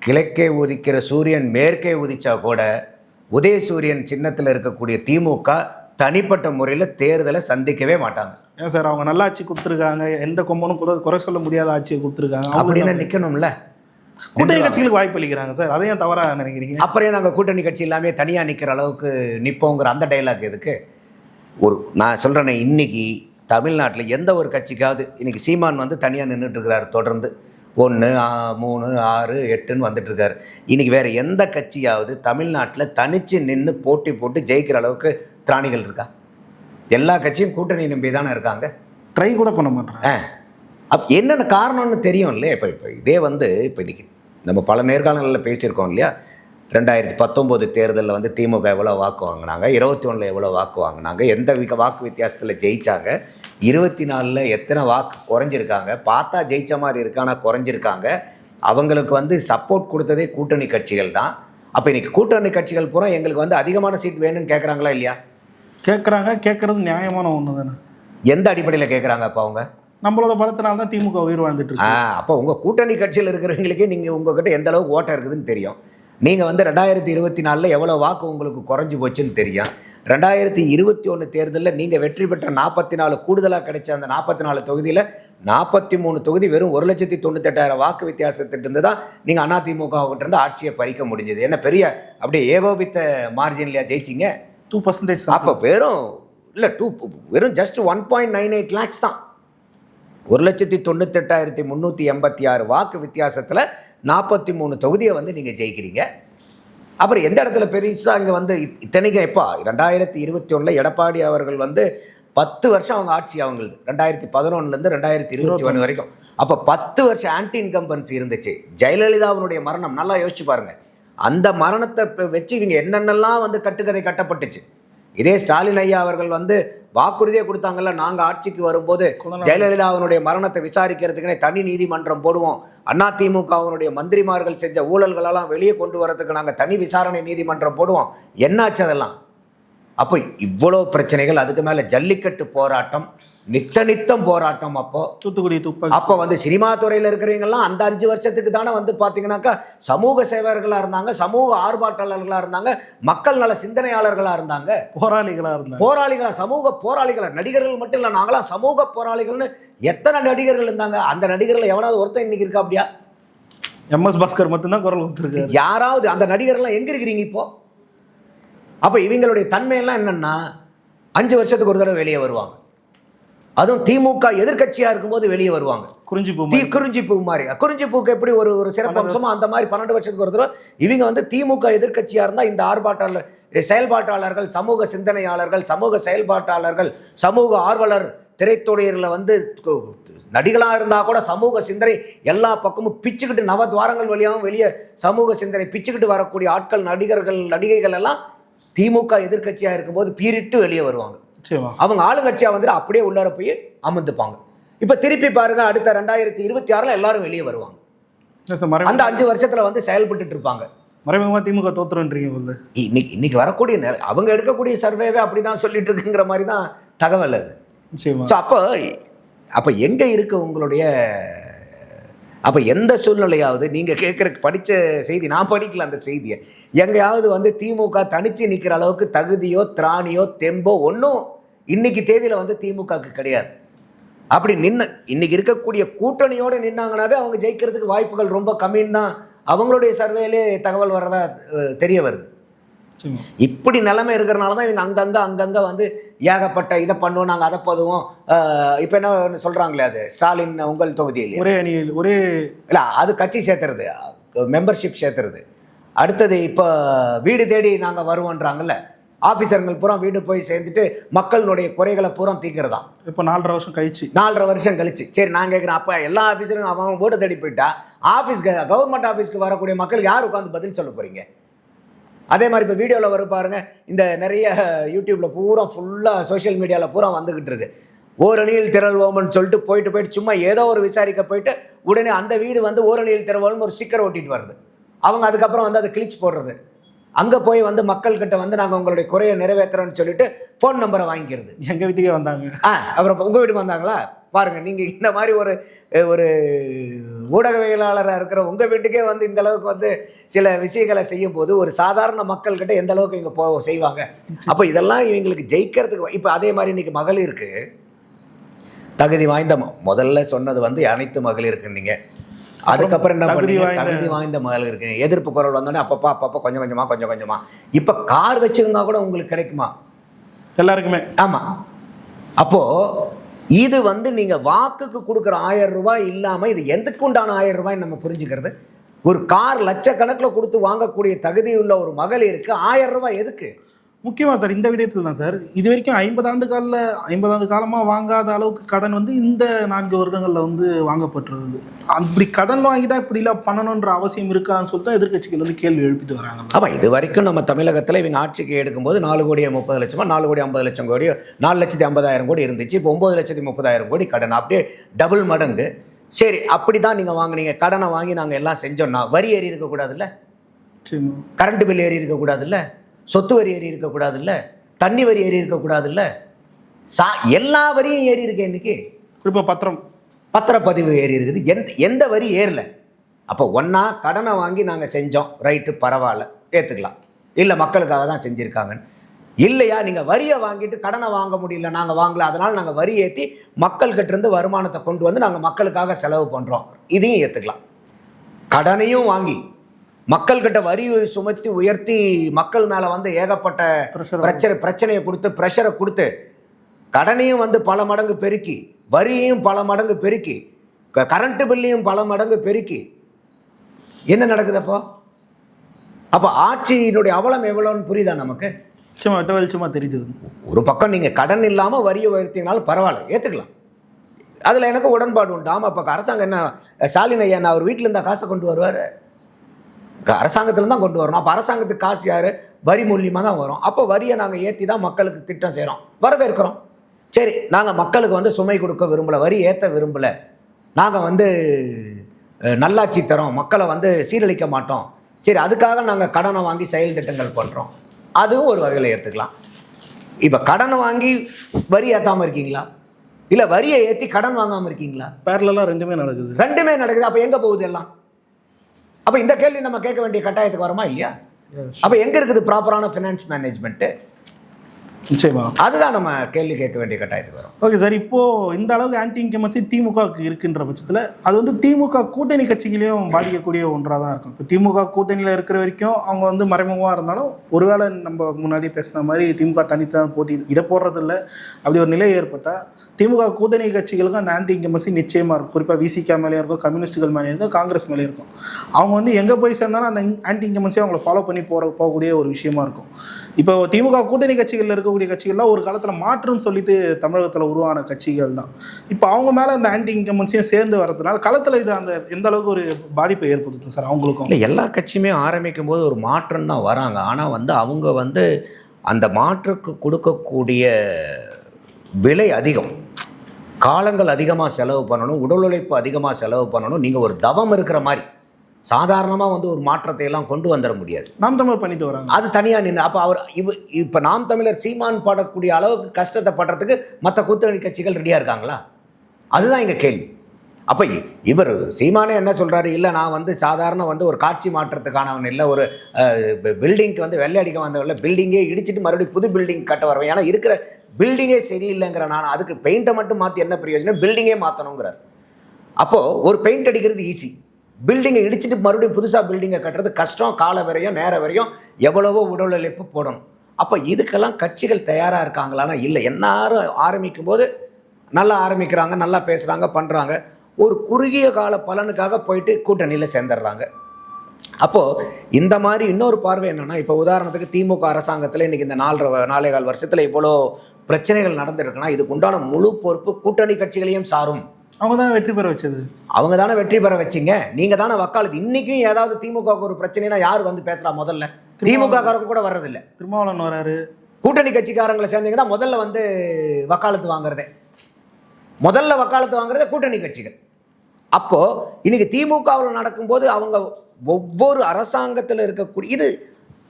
கிழக்கே உதிக்கிற சூரியன் மேற்கே உதிச்சா கூட உதயசூரியன் சின்னத்தில் இருக்கக்கூடிய திமுக தனிப்பட்ட முறையில் தேர்தலை சந்திக்கவே மாட்டாங்க. ஏன் சார் அவங்க நல்ல ஆட்சி கொடுத்துருக்காங்க. எந்த கொம்பனும் குறை குறை சொல்ல முடியாத ஆட்சியை கொடுத்துருக்காங்க. அப்படின்னு அவங்க நிக்கணும்ல. கூட்டணி கட்சிகளுக்கு வாய்ப்பு அளிக்கிறாங்க சார். அதையும் தவறா நினைக்கிறீங்க? அப்புறம் நாங்கள் கூட்டணி கட்சி எல்லாமே தனியாக நிற்கிற அளவுக்கு நிற்போங்கிற அந்த டைலாக் எதுக்கு? ஒரு நான் சொல்கிறேனே இன்னைக்கு தமிழ்நாட்டில் எந்த ஒரு கட்சிக்காவது இன்னைக்கு சீமான் வந்து தனியாக நின்றுட்டு இருக்கிறாரு தொடர்ந்து. ஒன்று மூணு ஆறு எட்டுன்னு வந்துட்டு இருக்காரு இன்னைக்கு வேற எந்த கட்சியாவது தமிழ்நாட்டில் தனிச்சு நின்று போட்டி போட்டு ஜெயிக்கிற அளவுக்கு திராணிகள் இருக்கா? எல்லா கட்சியும் கூட்டணி நம்பி தானே இருக்காங்க. ட்ரை கூட பண்ண மாட்டேறாங்க ஆ. அப் என்னென்ன காரணம்னு தெரியும் இல்லையா இப்போ இப்போ இதே வந்து இப்போ இன்னைக்கு நம்ம பல நேர்காணல்களில் பேசியிருக்கோம் இல்லையா? ரெண்டாயிரத்தி பத்தொம்போது தேர்தலில் வந்து திமுக எவ்வளோ வாக்கு வாங்கினாங்க? இருபத்தி ஒன்றில் எவ்வளோ வாக்கு வாங்கினாங்க? எந்த விக வாக்கு வித்தியாசத்தில் ஜெயிச்சாங்க? இருபத்தி நாலில் எத்தனை வாக்கு குறைஞ்சிருக்காங்க? பார்த்தா ஜெயிச்ச மாதிரி இருக்கானா குறைஞ்சிருக்காங்க. அவங்களுக்கு வந்து சப்போர்ட் கொடுத்ததே கூட்டணி கட்சிகள் தான். அப்போ இன்னைக்கு கூட்டணி கட்சிகள் பூரா எங்களுக்கு வந்து அதிகமான சீட் வேணும்னு கேட்குறாங்களா இல்லையா? கேட்குறாங்க கேட்கறது நியாயமான ஒன்று தானே. எந்த அடிப்படையில் கேட்குறாங்க அப்போ அவங்க? நம்மளோட பலத்தினால தான் திமுக உயிர் வாழ்ந்துட்டு ஆ இருக்கு அப்போ உங்கள் கூட்டணி கட்சியில் இருக்கிறவங்களுக்கே நீங்கள் உங்ககிட்ட எந்த அளவுக்கு ஓட்டம் இருக்குதுன்னு தெரியும். நீங்கள் வந்து ரெண்டாயிரத்தி இருபத்தி நாலில் எவ்வளோ வாக்கு உங்களுக்கு குறைஞ்சி போச்சுன்னு தெரியும். ரெண்டாயிரத்தி இருபத்தி ஒன்று தேர்தலில் நீங்கள் வெற்றி பெற்ற நாற்பத்தி நாலு கூடுதலாக கிடைச்ச அந்த நாற்பத்தி நாலு தொகுதியில் நாற்பத்தி மூணு தொகுதி வெறும் ஒரு லட்சத்தி தொண்ணூத்தெட்டாயிரம் வாக்கு வித்தியாசத்திட்டு தான் நீங்கள் அதிமுகவுக்கிட்ட இருந்து ஆட்சியை பறிக்க முடிஞ்சது. என்ன பெரிய அப்படியே ஏகோபித்த மார்ஜின்லையா ஜெயிச்சிங்க? டூ பர்சன்டேஜ் அப்போ வெறும் இல்லை டூ வெறும் just one point nine eight lakhs தான். ஒரு லட்சத்தி தொண்ணூத்தெட்டாயிரத்தி முந்நூற்றி எண்பத்தி ஆறு வாக்கு வித்தியாசத்தில் நாற்பத்தி மூணு தொகுதியை வந்து நீங்கள் ஜெயிக்கிறீங்க. அப்புறம் எந்த இடத்துல பெருசாக இங்கே வந்து இத்- இத்தனைக்கும் எப்போ ரெண்டாயிரத்தி இருபத்தி ஒன்றில் எடப்பாடி அவர்கள் வந்து பத்து வருஷம் அவங்க ஆட்சி அவங்களுது. ரெண்டாயிரத்தி பதினொன்றுலேருந்து ரெண்டாயிரத்தி இருபத்தி ஒன்று வரைக்கும். அப்போ பத்து வருஷம் ஆன்டி இன்கம்பன்சி இருந்துச்சு. ஜெயலலிதாவினுடைய மரணம் நல்லா யோசிச்சு பாருங்க. அந்த மரணத்தை வச்சு இவங்க என்னென்னலாம் வந்து கட்டுக்கதை கட்டப்பட்டுச்சு. இதே ஸ்டாலின் ஐயா அவர்கள் வந்து வாக்குறுதியே கொடுத்தாங்கல்ல நாங்கள் ஆட்சிக்கு வரும்போது ஜெயலலிதாவினுடைய மரணத்தை விசாரிக்கிறதுக்குனே தனி நீதிமன்றம் போடுவோம். அதிமுகவினுடைய மந்திரிமார்கள் செஞ்ச ஊழல்களெல்லாம் வெளியே கொண்டு வரதுக்கு நாங்கள் தனி விசாரணை நீதிமன்றம் போடுவோம். என்னாச்சு அதெல்லாம்? அப்போ இவ்வளோ பிரச்சனைகள் அதுக்கு மேலே ஜல்லிக்கட்டு போராட்டம் நித்த நித்தம் போராட்டம் அப்போ. தூத்துக்குடி துப்பாக்கி அப்போ வந்து சினிமா துறையில் இருக்கிறவங்கெல்லாம் அந்த அஞ்சு வருஷத்துக்கு தானே வந்து பார்த்தீங்கன்னாக்கா சமூக சேவகர்களாக இருந்தாங்க சமூக ஆர்ப்பாட்டாளர்களாக இருந்தாங்க மக்கள் நல சிந்தனையாளர்களாக இருந்தாங்க. போராளிகளா இருந்தாங்க. போராளிகளா சமூக போராளிகளா நடிகர்கள் மட்டும் இல்லை நாங்களாம் சமூக போராளிகள்னு எத்தனை நடிகர்கள் இருந்தாங்க அந்த நடிகர்கள் எவனாவது ஒருத்தன் இன்னைக்கு இருக்கா அப்படியா? எம்எஸ் பாஸ்கர் மட்டும்தான் குரல் கொடுத்துருக்காரு. யாராவது அந்த நடிகர்லாம் எங்க இருக்கிறீங்க இப்போ? அப்போ இவங்களுடைய தன்மையெல்லாம் என்னன்னா அஞ்சு வருஷத்துக்கு ஒரு தடவை வெளியே வருவாங்க. அதுவும் திமுக எதிர்க்கட்சியா இருக்கும்போது வெளியே வருவாங்க. குறிஞ்சி பூ தீ குறிஞ்சி பூ மாதிரி. குறிஞ்சி பூக்கு எப்படி ஒரு ஒரு சிறப்பு அம்சமோ அந்த மாதிரி பன்னெண்டு வருஷத்துக்கு ஒரு தடவை இவங்க வந்து திமுக எதிர்க்கட்சியா இருந்தா இந்த ஆர்ப்பாட்டாளர் செயல்பாட்டாளர்கள் சமூக சிந்தனையாளர்கள் சமூக செயல்பாட்டாளர்கள் சமூக ஆர்வலர் திரைத்துறையர்களை வந்து கு- நடிகளா இருந்தா கூட சமூக சிந்தனை எல்லா பக்கமும் பிச்சுக்கிட்டு நவத்வாரங்கள் வழியாகவும் வெளியே சமூக சிந்தனை பிச்சுக்கிட்டு வரக்கூடிய ஆட்கள் நடிகர்கள் நடிகைகள் எல்லாம் திமுக எதிர்க்கட்சியா இருக்கும்போது பீரிட்டு வெளியே வருவாங்க. அவங்க ஆளுங்கட்சியா வந்துட்டு அப்படியே உள்ளார போய் அமர்ந்துப்பாங்க. இப்போ திருப்பி பாருங்க அடுத்த ரெண்டாயிரத்தி இருபத்தி ஆறில் எல்லாரும் வெளியே வருவாங்க. அந்த அஞ்சு வருஷத்துல வந்து செயல்பட்டுட்டு இருப்பாங்க. மறைமுகமா திமுக தோத்துறன்றீங்க இன்னைக்கு இன்னைக்கு வரக்கூடிய நெ- அவங்க எடுக்கக்கூடிய சர்வேவே அப்படிதான் சொல்லிட்டு இருக்குங்கிற மாதிரி தான் தகவல் அது. ஸோ அப்போ அப்போ எங்கே இருக்கு உங்களுடைய அப்போ எந்த சூழ்நிலையாவது நீங்கள் கேட்குற படித்த செய்தி நான் படிக்கல அந்த செய்தியை. எங்கேயாவது வந்து திமுக தனிச்சு நிற்கிற அளவுக்கு தகுதியோ திராணியோ தெம்போ ஒன்றும் இன்னைக்கு தேதியில் வந்து திமுகவுக்கு கிடையாது. அப்படி நின்ன இன்னைக்கு இருக்கக்கூடிய கூட்டணியோடு நின்னாங்கனாவே அவங்க ஜெயிக்கிறதுக்கு வாய்ப்புகள் ரொம்ப கம்மின்னு தான் அவங்களுடைய சர்வேலே தகவல் வர்றதா தெரிய வருது. இப்படி நிலைமை இருக்கிறனால தான் இவங்க அங்கங்கே அங்கங்கே வந்து ஏகப்பட்ட இதை பண்ணுவோம் நாங்கள் அதை பதுவோம். இப்போ என்ன சொல்கிறாங்களே அது? ஸ்டாலின் உங்கள் தொகுதியில். ஒரே அணியில் ஒரே இல்லை அது கட்சி சேர்த்துறது. மெம்பர்ஷிப் சேர்த்துறது. அடுத்தது இப்போ வீடு தேடி நாங்கள் வருவோன்றாங்கல்ல. ஆஃபீஸருங்கள் பூரா வீடு போய் சேர்ந்துட்டு மக்களுடைய குறைகளை பூரா தீர்க்கிறதாம் இப்போ நாலரை வருஷம் கழிச்சு. நாலரை வருஷம் கழிச்சு. சரி நான் கேட்குறேன். அப்போ எல்லா ஆஃபீஸரும் அவன் வீடு தேடி போயிட்டா? ஆஃபீஸ்க்கு கவர்மெண்ட் ஆஃபீஸ்க்கு வரக்கூடிய மக்கள் யார் உட்காந்து பதில் சொல்ல போகிறீங்க அதே மாதிரி இப்போ வீடியோவில் வரும் பாருங்க இந்த நிறைய யூடியூப்பில் பூரா ஃபுல்லாக சோஷியல் மீடியாவில் பூரா வந்துக்கிட்டு இருக்கு. ஓரணியில் திரள்வோம்னு சொல்லிட்டு போயிட்டு போயிட்டு சும்மா ஏதோ ஒரு விசாரிக்க போயிட்டு உடனே அந்த வீடு வந்து ஓரணியில் திரள்வோம்னு ஒரு ஸ்டிக்கர் ஒட்டிட்டு வருது. அவங்க அதுக்கப்புறம் வந்து அதை கிழிச்சு போடுறது. அங்கே போய் வந்து மக்கள்கிட்ட வந்து நாங்கள் உங்களுடைய குறையை நிறைவேற்றுறோம்னு சொல்லிட்டு ஃபோன் நம்பரை வாங்கிக்கிறது. எங்க வீட்டுக்கே வந்தாங்க. ஆ அப்புறம் உங்கள் வீட்டுக்கு வந்தாங்களா? பாருங்க நீங்கள் இந்த மாதிரி ஒரு ஒரு ஊடகவியலாளராக இருக்கிற உங்கள் வீட்டுக்கே வந்து இந்த அளவுக்கு வந்து சில விஷயங்களை செய்யும் போது ஒரு சாதாரண மக்கள்கிட்ட எந்த அளவுக்கு இவங்க போ செய்வாங்க? அப்போ இதெல்லாம் இவங்களுக்கு ஜெயிக்கிறதுக்கு இப்போ அதே மாதிரி இன்னைக்கு மகளிருக்கு தகுதி வாய்ந்த முதல்ல சொன்னது வந்து அனைத்து மகளிருக்கு நீங்க அதுக்கப்புறம் என்ன தகுதி வாய்ந்த- தகுதி வாய்ந்த மகளிருக்கு எதிர்ப்பு குரல் வந்தோடனே அப்பப்போ அப்பப்போ கொஞ்சம் கொஞ்சமா கொஞ்சம் கொஞ்சமா. இப்போ கார் வச்சிருந்தா கூட உங்களுக்கு கிடைக்குமா? எல்லாருக்குமே. ஆமாம் அப்போது இது வந்து நீங்கள் வாக்குக்கு கொடுக்குற ஆயிரம் ரூபாய் இல்லாமல் இது எதுக்கு உண்டான ஆயிரம் ரூபாய் நம்ம புரிஞ்சுக்கிறது? ஒரு கார் லட்சக்கணக்கில் கொடுத்து வாங்கக்கூடிய தகுதியுள்ள ஒரு மகளிருக்கு ஆயிரம் ரூபாய் எதுக்கு? முக்கியமாக சார் இந்த விடயத்தில் தான் சார். இது வரைக்கும் ஐம்பது ஆண்டு காலில் ஐம்பது ஆண்டு காலமாக வாங்காத அளவுக்கு கடன் வந்து இந்த நான்கு வருடங்களில் வந்து வாங்கப்பட்டுருது அப்படி கடன் வாங்கி தான் இப்படிலாம் பண்ணணுன்ற அவசியம் இருக்கான்னு சொல்லிட்டு தான் எதிர்க்கட்சிகள் வந்து கேள்வி எழுப்பிட்டு வராங்க. ஆமாம் இது வரைக்கும் நம்ம தமிழகத்தில் இவங்க ஆட்சிக்கு எடுக்கும்போது நாலு கோடி முப்பது லட்சமா நாலு கோடி ஐம்பது லட்சம் கோடி நாலு லட்சத்தி ஐம்பதாயிரம் கோடி இருந்துச்சு. இப்போ ஒம்பது லட்சத்தி முப்பதாயிரம் கோடி கடன். அப்படியே டபுள் மடங்கு. சரி அப்படி தான் நீங்கள் வாங்குனீங்க. கடனை வாங்கி நாங்கள் எல்லாம் செஞ்சோம்னா வரி ஏறி இருக்கக்கூடாதுல்ல? கரண்ட் பில் ஏறி இருக்கக்கூடாதுல்ல? சொத்து வரி ஏறி இருக்கக்கூடாதுல்ல? தண்ணி வரி ஏறி இருக்கக்கூடாதுல்ல? சா எல்லா வரியும் ஏறி இருக்கு இன்னைக்கு. குறிப்பாக பத்திரம். பத்திரப்பதிவு ஏறி இருக்குது. எந்த எந்த வரி ஏறல? அப்போ ஒன்றா கடனை வாங்கி நாங்கள் செஞ்சோம். ரைட்டு பரவாயில்ல. ஏற்றுக்கலாம் இல்லை மக்களுக்காக தான் செஞ்சுருக்காங்கன்னு. இல்லையா நீங்கள் வரியை வாங்கிட்டு கடனை வாங்க முடியல நாங்கள் வாங்கல அதனால் நாங்கள் வரி ஏற்றி மக்கள்கிட்ட இருந்து வருமானத்தை கொண்டு வந்து நாங்கள் மக்களுக்காக செலவு பண்ணுறோம் இதையும் ஏற்றுக்கலாம் கடனையும் வாங்கி மக்கள்கிட்ட வரி சுமத்தி உயர்த்தி மக்கள் மேலே வந்து ஏகப்பட்ட பிரச்சனை பிரச்சனையை கொடுத்து ப்ரெஷரை கொடுத்து கடனையும் வந்து பல மடங்கு பெருக்கி வரியையும் பல மடங்கு பெருக்கி கரண்ட் பில்லையும் பல மடங்கு பெருக்கி. என்ன நடக்குது அப்போ? அப்போ ஆட்சியினுடைய அவலம் எவ்வளோன்னு புரியுதா நமக்கு? வெட்ட வெளிச்சமாக தெரியுது. ஒரு பக்கம் நீங்கள் கடன் இல்லாமல் வரியை உயர்த்தினாலும் பரவாயில்ல ஏற்றுக்கலாம் அதில் எனக்கு உடன்பாடு உண்டு. ஆமாம் இப்போ அரசாங்கம் என்ன ஸ்டாலின் ஐயா நான் அவர் வீட்டில் இருந்தால் காசை கொண்டு வருவார். அரசாங்கத்தில் தான் கொண்டு வரணும். அப்போ அரசாங்கத்துக்கு காசு யார்? வரி மூலியமாக தான் வரும். அப்போ வரியை நாங்கள் ஏற்றி தான் மக்களுக்கு திட்டம் செய்கிறோம் வரவேற்கிறோம். சரி நாங்கள் மக்களுக்கு வந்து சுமை கொடுக்க விரும்பலை வரி ஏற்ற விரும்பலை. நாங்கள் வந்து நல்லாட்சி தரோம். மக்களை வந்து சீரழிக்க மாட்டோம். சரி அதுக்காக நாங்கள் கடனை வாங்கி செயல் திட்டங்கள் பண்ணுறோம் அதுவும் ஒரு வகையில் ஏற்றுக்கலாம் இப்போ கடனை வாங்கி வரி ஏற்றாமல் இருக்கீங்களா? இல்லை வரியை ஏற்றி கடன் வாங்காமல் இருக்கீங்களா? பேரலாக ரெண்டுமே நடக்குது. ரெண்டுமே நடக்குது. அப்போ எங்கே போகுது எல்லாம்? அப்போ இந்த கேள்வி நம்ம கேட்க வேண்டிய கட்டாயத்துக்கு வருமா இல்லையா? அப்போ எங்கே இருக்குது ப்ராப்பரான ஃபினான்ஸ் மேனேஜ்மெண்ட்டு நிச்சயமா. அதுதான் நம்ம கேள்வி கேட்க வேண்டிய கட்டாயத்துக்கு வரும். ஓகே சார் இப்போ இந்த அளவுக்கு ஆன்டி இன்கமசி திமுகவுக்கு இருக்குன்ற பட்சத்தில் அது வந்து திமுக கூட்டணி கட்சிகளையும் பாதிக்கக்கூடிய ஒன்றாக தான் இருக்கும். இப்போ திமுக கூட்டணியில் இருக்கிற வரைக்கும் அவங்க வந்து மறைமுகமாக இருந்தாலும் ஒருவேளை நம்ம முன்னாடி பேசின மாதிரி திமுக தனித்தான் போட்டி இதை போடுறது இல்லை அப்படி ஒரு நிலை ஏற்பட்டால் திமுக கூட்டணி கட்சிகளுக்கும் அந்த ஆன்டி இன்கமசி நிச்சயமாக இருக்கும் குறிப்பாக விசிகா மேலேயும் இருக்கும் கம்யூனிஸ்டுகள் மேலேயும் இருக்கும் காங்கிரஸ் மேலேயும் இருக்கும். அவங்க வந்து எங்கே போய் சேர்ந்தாலும் அந்த ஆன்டி இன்கமன்சி அவங்கள ஃபாலோ பண்ணி போகிற போகக்கூடிய ஒரு விஷயமா இருக்கும். இப்போ திமுக கூட்டணி கட்சிகளில் இருக்கக்கூடிய கட்சிகள்லாம் ஒரு காலத்தில் மாற்றுன்னு சொல்லிட்டு தமிழகத்தில் உருவான கட்சிகள் தான். இப்போ அவங்க மேலே அந்த ஆன்டி இன்கமன்சியும் சேர்ந்து வரதுனால களத்தில் இது அந்த எந்த அளவுக்கு ஒரு பாதிப்பை ஏற்படுத்தும் சார் அவங்களுக்கும்? இல்லை எல்லா கட்சியுமே ஆரம்பிக்கும் போது ஒரு மாற்றம் தான் வராங்க. ஆனால் வந்து அவங்க வந்து அந்த மாற்றுக்கு கொடுக்கக்கூடிய விலை அதிகம். காலங்கள் அதிகமாக செலவு பண்ணணும் உடல் உழைப்பு அதிகமாக செலவு பண்ணணும் நீங்கள் ஒரு தவம் இருக்கிற மாதிரி. சாதாரணமாக வந்து ஒரு மாற்றத்தை எல்லாம் கொண்டு வந்துட முடியாது. நாம் தமிழர் பண்ணிட்டு வராங்க. அது தனியாக நின்று அப்போ அவர் இவ இப்போ நாம் தமிழர் சீமான் படக்கூடிய அளவுக்கு கஷ்டத்தை படுறதுக்கு மற்ற கூட்டணி கட்சிகள் ரெடியாக இருக்காங்களா? அதுதான் எங்கள் கேள்வி. அப்போ இவர் சீமானே என்ன சொல்கிறாரு இல்லை நான் வந்து சாதாரண வந்து ஒரு காட்சி மாற்றத்துக்கானவன் இல்லை ஒரு பில்டிங்க்கு வந்து வெள்ளை அடிக்க வந்தவன் இல்லை பில்டிங்கே இடிச்சிட்டு மறுபடியும் புது பில்டிங் கட்ட வருவேன். ஏன்னா இருக்கிற பில்டிங்கே சரியில்லைங்கிற நான் அதுக்கு பெயிண்ட்டை மட்டும் மாற்றி என்ன பிரயோஜனம்? பில்டிங்கே மாற்றணுங்கிறார் அப்போது ஒரு பெயிண்ட் அடிக்கிறது ஈஸி. பில்டிங்கை இடிச்சிட்டு மறுபடியும் புதுசாக பில்டிங்கை கட்டுறது கஷ்டம். கால வரையும் நேர வரையும் எவ்வளவோ உடல் உழைப்பு போடணும். அப்போ இதுக்கெல்லாம் கட்சிகள் தயாராக இருக்காங்களானா இல்லை. எல்லாரும் ஆரம்பிக்கும் போது நல்லா ஆரம்பிக்கிறாங்க நல்லா பேசுகிறாங்க பண்ணுறாங்க ஒரு குறுகிய கால பலனுக்காக போயிட்டு கூட்டணியில் சேர்ந்துடுறாங்க. அப்போது இந்த மாதிரி இன்னொரு பார்வை என்னென்னா இப்போ உதாரணத்துக்கு திமுக அரசாங்கத்தில் இன்றைக்கி இந்த நாலரை வ- நாலே கால் வருஷத்தில் இவ்வளோ பிரச்சனைகள் நடந்திருக்குன்னா இதுக்கு உண்டான முழு பொறுப்பு கூட்டணி கட்சிகளையும் சாரும். அவங்க தானே வெற்றி பெற வச்சது? அவங்க தானே வெற்றி பெற வச்சிங்க. நீங்கள் தானே வக்காலத்து. இன்றைக்கும் ஏதாவது திமுகவுக்கு ஒரு பிரச்சனைனா யார் வந்து பேசுகிறா முதல்ல? திமுக காரங்க கூட வர்றதில்ல. திருமாவளவன் வராரு. கூட்டணி கட்சிக்காரங்களை சேர்ந்தீங்க தான் முதல்ல வந்து வக்காலத்து வாங்குறதே. முதல்ல வக்காலத்து வாங்குறதே கூட்டணி கட்சிகள். அப்போது இன்னைக்கு திமுகவில் நடக்கும்போது அவங்க ஒவ்வொரு அரசாங்கத்தில் இருக்கக்கூடிய இது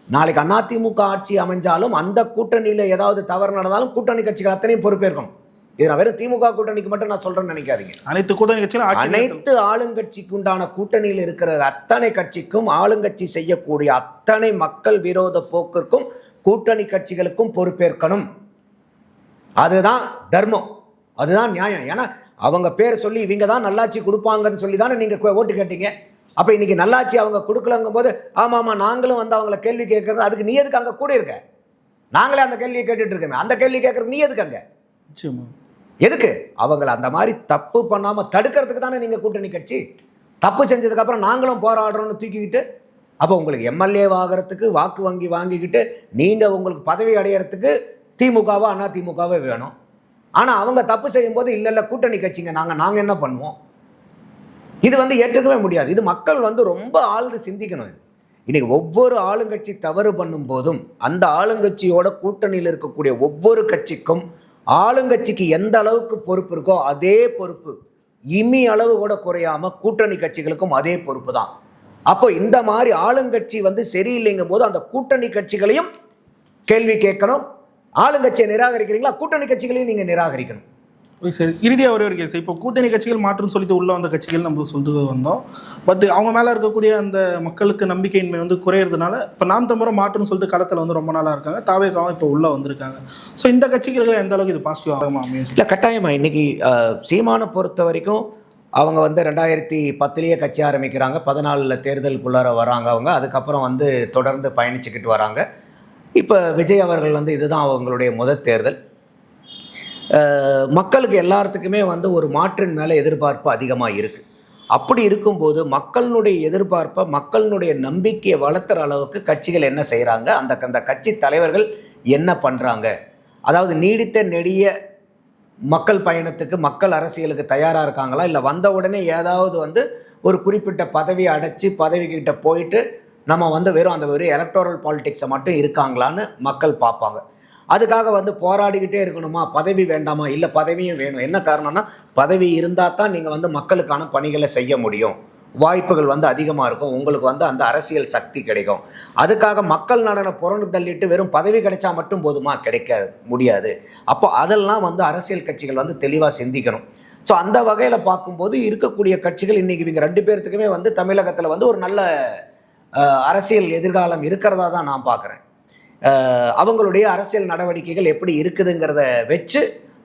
நாளைக்கு அதிமுக ஆட்சி அமைஞ்சாலும் அந்த கூட்டணியில் ஏதாவது தவறு நடந்தாலும் கூட்டணி கட்சிகள் அத்தனையும் பொறுப்பேற்கணும். இது நான் வெறும் திமுக கூட்டணிக்கு மட்டும் நான் சொல்கிறேன்னு நினைக்காதீங்க. அனைத்து கூட்டணி ஆட்சி அனைத்து ஆளுங்கட்சிக்கு உண்டான கூட்டணியில் இருக்கிற அத்தனை கட்சிக்கும் ஆளுங்கட்சி செய்யக்கூடிய அத்தனை மக்கள் விரோத போக்கிற்கும் கூட்டணி கட்சிகளுக்கும் பொறுப்பேற்கணும். அதுதான் தர்மம். அதுதான் நியாயம். ஏன்னா அவங்க பேர் சொல்லி இவங்க தான் நல்லாட்சி கொடுப்பாங்கன்னு சொல்லி தானே நீங்கள் ஓட்டு கேட்டீங்க. அப்போ இன்னைக்கு நல்லாட்சி அவங்க கொடுக்கலங்கும் போது ஆமாம் ஆமாம் நாங்களும் வந்து அவங்கள கேள்வி கேட்கறது அதுக்கு நீ எதுக்கு அங்கே கூட இருக்க? நாங்களே அந்த கேள்வியை கேட்டுட்டு இருக்கோமே. அந்த கேள்வி கேட்கறது நீ எதுக்கு அங்கே? எதுக்கு? அவங்கள அந்த மாதிரி தப்பு பண்ணாமல் தடுக்கிறதுக்கு தானே நீங்கள் கூட்டணி கட்சி? தப்பு செஞ்சதுக்கப்புறம் நாங்களும் போராடுறோம்னு தூக்கிக்கிட்டு அப்போ உங்களுக்கு எம்எல்ஏ ஆகிறதுக்கு வாக்கு வங்கி வாங்கிக்கிட்டு நீங்கள் உங்களுக்கு பதவி அடையிறதுக்கு திமுகவோ அண்ணா திமுகவோ வேணும். ஆனால் அவங்க தப்பு செய்யும்போது இல்லை இல்லை கூட்டணி கட்சிங்க நாங்கள் நாங்கள் என்ன பண்ணுவோம்? இது வந்து ஏற்றுக்கவே முடியாது. இது மக்கள் வந்து ரொம்ப ஆழ்ந்து சிந்திக்கணும் இது. இன்றைக்கி ஒவ்வொரு ஆளுங்கட்சி தவறு பண்ணும் போதும் அந்த ஆளுங்கட்சியோட கூட்டணியில் இருக்கக்கூடிய ஒவ்வொரு கட்சிக்கும் ஆளுங்கட்சிக்கு எந்த அளவுக்கு பொறுப்பு இருக்கோ அதே பொறுப்பு. இமி அளவு கூட குறையாம கூட்டணி கட்சிகளுக்கும் அதே பொறுப்பு தான். அப்போ இந்த மாதிரி ஆளுங்கட்சி வந்து சரியில்லைங்கும் போது அந்த கூட்டணி கட்சிகளையும் கேள்வி கேட்கணும். ஆளுங்கட்சியை நிராகரிக்கிறீங்களா? கூட்டணி கட்சிகளையும் நீங்கள் நிராகரிக்கணும். சரி இறுதியாக ஒரே ஒரு கேஸ் இப்போ கூட்டணி கட்சிகள் மாற்றுன்னு சொல்லிட்டு உள்ள வந்த கட்சிகள் நம்ம சொல்லிட்டு வந்தோம். பட் அவங்க மேலே இருக்கக்கூடிய அந்த மக்களுக்கு நம்பிக்கையின்மை வந்து குறையிறதுனால இப்போ நாம் தமிழர் மாற்றுன்னு சொல்லிட்டு களத்தில் வந்து ரொம்ப நாளாக இருக்காங்க. தாவேக்காவும் இப்போ உள்ளே வந்திருக்காங்க. ஸோ இந்த கட்சிகளுக்கு எந்த அளவுக்கு இது பாசிட்டிவ் ஆகுமா இல்லை கட்டாயமாக இன்னைக்கு சீமானை பொறுத்த வரைக்கும் அவங்க வந்து ரெண்டாயிரத்தி பத்துலேயே கட்சி ஆரம்பிக்கிறாங்க. பதினாலில் தேர்தலுக்குள்ளார வராங்க அவங்க. அதுக்கப்புறம் வந்து தொடர்ந்து பயணிச்சுக்கிட்டு வராங்க. இப்போ விஜய் அவர்கள் வந்து இதுதான் அவங்களுடைய முதல் தேர்தல். மக்களுக்கு எல்லாத்துக்குமே வந்து ஒரு மாற்றின் மேலே எதிர்பார்ப்பு அதிகமாக இருக்குது அப்படி இருக்கும்போது மக்களினுடைய எதிர்பார்ப்பை மக்களினுடைய நம்பிக்கையை வளர்த்துற அளவுக்கு கட்சிகள் என்ன செய்கிறாங்க அந்த அந்த கட்சி தலைவர்கள் என்ன பண்ணுறாங்க அதாவது நீடித்த நெடிய மக்கள் பயணத்துக்கு மக்கள் அரசியலுக்கு தயாராக இருக்காங்களா? இல்லை வந்த உடனே ஏதாவது வந்து ஒரு குறிப்பிட்ட பதவியை அடைச்சி பதவிக்கிட்ட போயிட்டு நம்ம வந்து வெறும் அந்த வெறும் எலக்டோரல் பாலிடிக்ஸை மட்டும் இருக்காங்களான்னு மக்கள் பார்ப்பாங்க. அதுக்காக வந்து போராடிக்கிட்டே இருக்கணுமா? பதவி வேண்டாமா? இல்லை பதவியும் வேணும். என்ன காரணம்னா பதவி இருந்தால் தான் நீங்கள் வந்து மக்களுக்கான பணிகளை செய்ய முடியும். வாய்ப்புகள் வந்து அதிகமாக இருக்கும். உங்களுக்கு வந்து அந்த அரசியல் சக்தி கிடைக்கும். அதுக்காக மக்கள் நடன புறணு தள்ளிட்டு வெறும் பதவி கிடைச்சா மட்டும் போதுமா? கிடைக்க முடியாது. அப்போ அதெல்லாம் வந்து அரசியல் கட்சிகள் வந்து தெளிவாக சிந்திக்கணும். ஸோ அந்த வகையில் பார்க்கும்போது இருக்கக்கூடிய கட்சிகள் இன்றைக்கி இவங்க ரெண்டு பேர்த்துக்குமே வந்து தமிழகத்தில் வந்து ஒரு நல்ல அரசியல் எதிர்காலம் இருக்கிறதா தான் நான் பார்க்குறேன். அவங்களுடைய அரசியல் நடவடிக்கைகள் எப்படி இருக்குதுங்கிறத வச்சு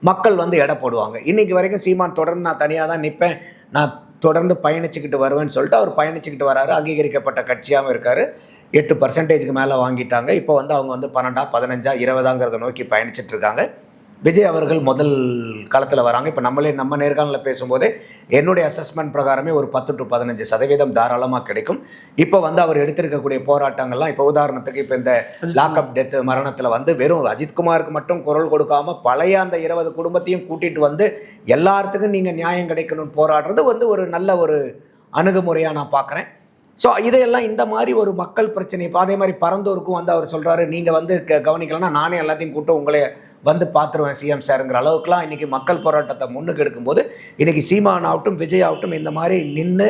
மக்கள் வந்து எடை போடுவாங்க. இன்றைக்கு வரைக்கும் சீமான் தொடர்ந்து நான் தனியாக தான் நிற்பேன் நான் தொடர்ந்து பயணிச்சுக்கிட்டு வருவேன்னு சொல்லிட்டு அவர் பயணிச்சுக்கிட்டு வராரு. அங்கீகரிக்கப்பட்ட கட்சியாகவும் இருக்கார். எட்டு பர்சன்டேஜுக்கு மேலே வாங்கிட்டாங்க. இப்போ வந்து அவங்க வந்து பன்னெண்டா பதினஞ்சா இருபதாங்கிறத நோக்கி பயணிச்சிட்ருக்காங்க விஜய் அவர்கள் முதல் காலத்தில் வராங்க. இப்போ நம்மளே நம்ம நேர்காணலில் பேசும்போதே என்னுடைய அசஸ்மெண்ட் பிரகாரமே ஒரு பத்து டு பதினஞ்சு சதவீதம் தாராளமாக கிடைக்கும். இப்போ வந்து அவர் எடுத்திருக்கக்கூடிய போராட்டங்கள்லாம் இப்போ உதாரணத்துக்கு இப்போ இந்த லாக்அப் டெத் மரணத்தில் வந்து வெறும் அஜித்குமாருக்கு மட்டும் குரல் கொடுக்காம பழைய அந்த இருபது குடும்பத்தையும் கூட்டிட்டு வந்து எல்லாத்துக்கும் நீங்கள் நியாயம் கிடைக்கணும்னு போராடுறது வந்து ஒரு நல்ல ஒரு அணுகுமுறையாக நான் பார்க்குறேன் ஸோ இதையெல்லாம் இந்த மாதிரி ஒரு மக்கள் பிரச்சனை இப்போ அதே மாதிரி பரந்தூருக்கும் வந்து அவர் சொல்கிறாரு நீங்கள் வந்து க கவனிக்கலன்னா நானே எல்லாத்தையும் கூட்டம் உங்களே வந்து பார்த்துருவேன் சிஎம் சாருங்கிற அளவுக்குலாம் இன்றைக்கி மக்கள் போராட்டத்தை முன்னுக்கு எடுக்கும்போது இன்றைக்கி சீமான் ஆகட்டும் விஜய் ஆகட்டும் இந்த மாதிரி நின்று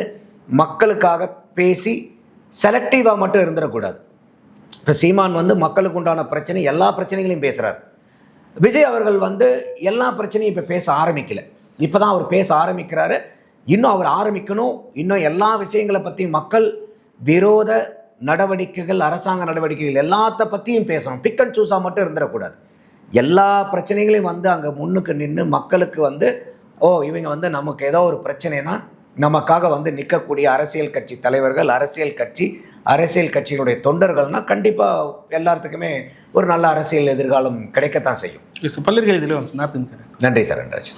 மக்களுக்காக பேசி செலக்டிவாக மட்டும் இருந்துடக்கூடாது. இப்போ சீமான் வந்து மக்களுக்கு உண்டான பிரச்சனை எல்லா பிரச்சனைகளையும் பேசுகிறார் விஜய் அவர்கள் வந்து எல்லா பிரச்சனையும் இப்போ பேச ஆரம்பிக்கல. இப்போ தான் அவர் பேச ஆரம்பிக்கிறாரு. இன்னும் அவர் ஆரம்பிக்கணும். இன்னும் எல்லா விஷயங்களை பற்றியும் மக்கள் விரோத நடவடிக்கைகள் அரசாங்க நடவடிக்கைகள் எல்லாத்த பற்றியும் பேசணும். பிக் அண்ட் சூஸாக மட்டும் இருந்துடக்கூடாது. எல்லா பிரச்சனைகளையும் வந்து அங்கே முன்னுக்கு நின்று மக்களுக்கு வந்து ஓ இவங்க வந்து நமக்கு ஏதோ ஒரு பிரச்சனைனா நமக்காக வந்து நிற்கக்கூடிய அரசியல் கட்சி தலைவர்கள் அரசியல் கட்சி அரசியல் கட்சியினுடைய தொண்டர்கள்னால் கண்டிப்பாக எல்லாத்துக்குமே ஒரு நல்ல அரசியல் எதிர்காலம் கிடைக்கத்தான் செய்யும். பல்லிர்கள் இதில் நன்றி சரண்ராஜ்